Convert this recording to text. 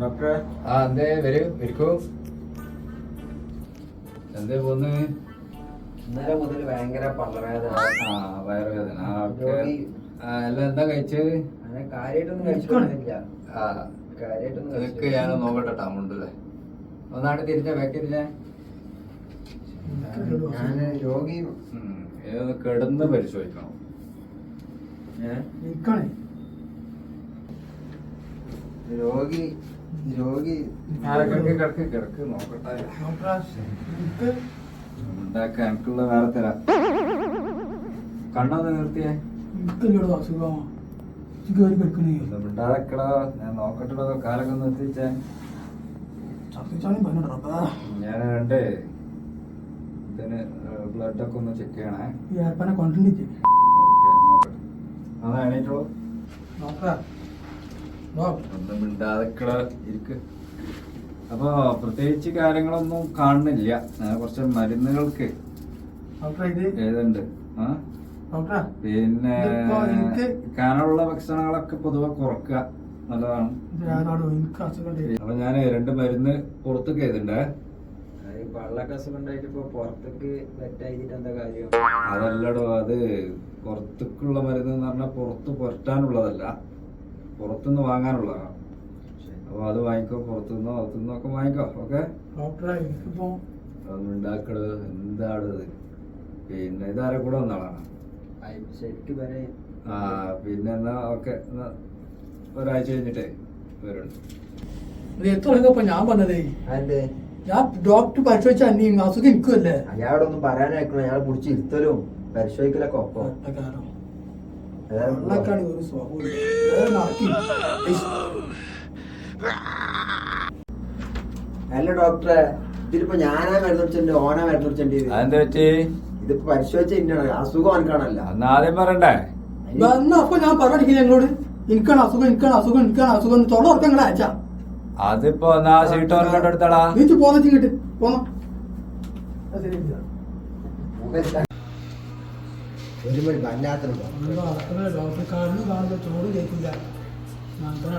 ഡോക്ടറെ ആ എന്തേ? വരൂ വരിക്കൂ എന്തേ പോന്ന്? ഇന്നലെ മുതൽ ഭയങ്കര പള്ളവേദന ആ വയറുവേദന ആ ഓക്കെ. രോഗി ആ എല്ലാം എന്താ കഴിച്ചത് അങ്ങനെ കാര്യമായിട്ടൊന്നും ആ കാര്യമായിട്ടൊന്നും നിനക്ക് ഞാൻ നോക്കട്ടെ മുണ്ടല്ലേ ഒന്നാണ് തിരിഞ്ഞ വെക്കരുത് ഞാൻ രോഗി. കിടന്ന് പരിശോധിക്കണം. നിൽക്കണേ രോഗി രോഗി കിടക്ക്? കിടക്ക് നോക്കട്ടെ. ഉണ്ടാക്കാൻ എനിക്കുള്ള വേറെ തരാം. കണ്ണൊന്ന് നിർത്തിയേ. ഞാൻ നോക്കട്ടെടോ കാലൊക്കെ ഒന്ന് നിർത്തിച്ചേ. ഞാൻ രണ്ട്. ഇതിന് ബ്ലഡ് ഒക്കെ ഒന്ന് ചെക്ക് ചെയ്യണേ. ഈ ഏർപ്പനെ കൊണ്ടിട്ട് ഓക്കെ നോക്കട്ടെ അതാ എണീറ്റോളൂ ഡോക്ടറെ ഡോക്ടർ ഒന്നും മിണ്ടാതെക്കള ഇരിക്ക്. അപ്പൊ പ്രത്യേകിച്ച് കാര്യങ്ങളൊന്നും കാണുന്നില്ല. ഞാൻ കുറച്ച് മരുന്നുകൾക്ക് ഏതുണ്ട്? പിന്നെ കാനുള്ള കനമുള്ള ഭക്ഷണങ്ങളൊക്കെ പൊതുവെ കുറക്കുക നല്ലതാണ്. അപ്പൊ ഞാൻ രണ്ട് മരുന്ന് പുറത്തേക്ക് കാര്യം? അതല്ലടോ അത് പുറത്തേക്കുള്ള മരുന്ന് എന്ന് പറഞ്ഞാൽ പുറത്ത് പുരട്ടാനുള്ളതല്ല. പുറത്തുനിന്ന് വാങ്ങാനുള്ളതാണ്. അപ്പൊ അത് വാങ്ങിക്കോ പുറത്തുനിന്നോ അകത്തുനിന്നോ ഒക്കെ വാങ്ങിക്കോ ഓക്കെ? അതൊന്നും ഉണ്ടാക്കടത് എന്താണ് ഇത് പിന്നെ ഇതാരെ കൂടെ വന്നാളാണ്? വരെ. ആ പിന്നെ എന്നാ ഓക്കെ എന്നാ ഒരാഴ്ച കഴിഞ്ഞിട്ടേ ഇത് എത്ര ഞാൻ പറഞ്ഞതേ ഞാൻ ഡോക്ടർ പരിശോധിച്ച അസുഖം എനിക്കുമല്ലേ? അയാളോടൊന്നും പറയാനായിക്കണം അയാളെ കുടിച്ച് ഇരുത്തലും പരിശോധിക്കലൊക്കെ ഒപ്പം. വെള്ളക്കാണ് ഒരു അല്ല ഡോക്ടറെ ഇതിലിപ്പോ ഞാനാ മരുന്ന് കുടിച്ചിട്ടുണ്ട് ഓനാ മരുന്ന് കുടിച്ചിട്ടുണ്ട് അതെന്താ പറ്റി? ഇതിപ്പോ പരിശോധിച്ച അസുഖം എനിക്കാണല്ല ആദ്യം പറയണ്ടേ? എന്നാ അപ്പൊ ഞാൻ പറഞ്ഞിരിക്കുന്നത് ഞങ്ങളോട് എനിക്കാണ് അസുഖം എനിക്കാണ് അസുഖം എനിക്കാണ് അസുഖം. നിങ്ങളെ അയച്ചാ. അതിപ്പോ എന്നാ സീറ്റ് ഓർക്കോട്ട് എടുത്തടാ നീച്ച് പോന്ന ശരി. ഒരു മണി വല്ലാത്തൊരു ചോറ് കേൾക്കില്ല. ഞാൻ തന്നെ